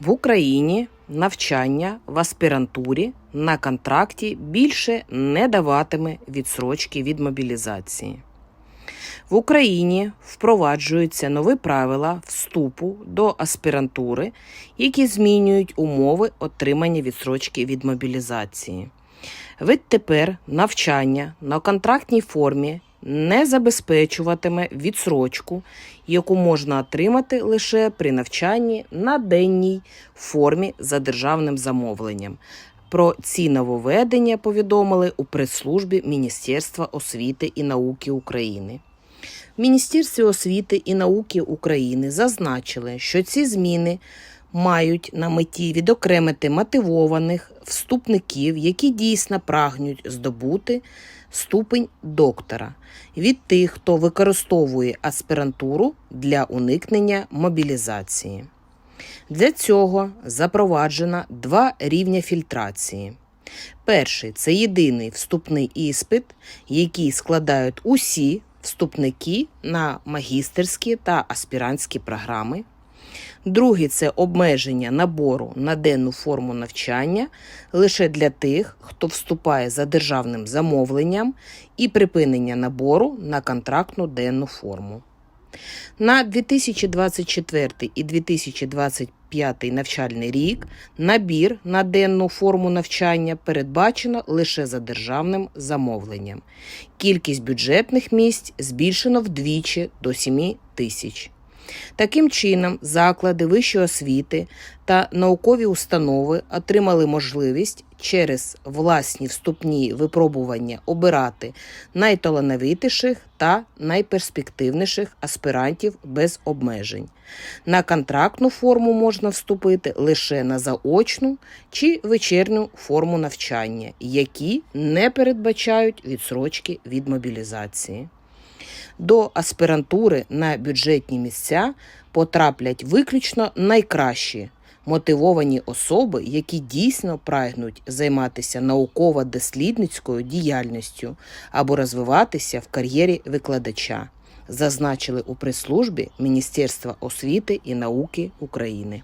В Україні навчання в аспірантурі на контракті більше не даватиме відсрочки від мобілізації. В Україні впроваджуються нові правила вступу до аспірантури, які змінюють умови отримання відсрочки від мобілізації. Відтепер навчання на контрактній формі не забезпечуватиме відсрочку, яку можна отримати лише при навчанні на денній формі за державним замовленням. Про ці нововведення повідомили у прес-службі Міністерства освіти і науки України. В Міністерстві освіти і науки України зазначили, що ці зміни мають на меті відокремити мотивованих вступників, які дійсно прагнуть здобути ступень доктора, від тих, хто використовує аспірантуру для уникнення мобілізації. Для цього запроваджено два рівня фільтрації. Перший це єдиний вступний іспит, який складають усі вступники на магістерські та аспірантські програми. Другий це обмеження набору на денну форму навчання лише для тих, хто вступає за державним замовленням і припинення набору на контрактну денну форму. На 2024 і 2025 навчальний рік набір на денну форму навчання передбачено лише за державним замовленням. Кількість бюджетних місць збільшено вдвічі до 7 тисяч. Таким чином, заклади вищої освіти та наукові установи отримали можливість через власні вступні випробування обирати найталановитіших та найперспективніших аспірантів без обмежень. На контрактну форму можна вступити лише на заочну чи вечірню форму навчання, які не передбачають відсрочки від мобілізації. До аспірантури на бюджетні місця потраплять виключно найкращі мотивовані особи, які дійсно прагнуть займатися науково-дослідницькою діяльністю або розвиватися в кар'єрі викладача, зазначили у прес-службі Міністерства освіти і науки України.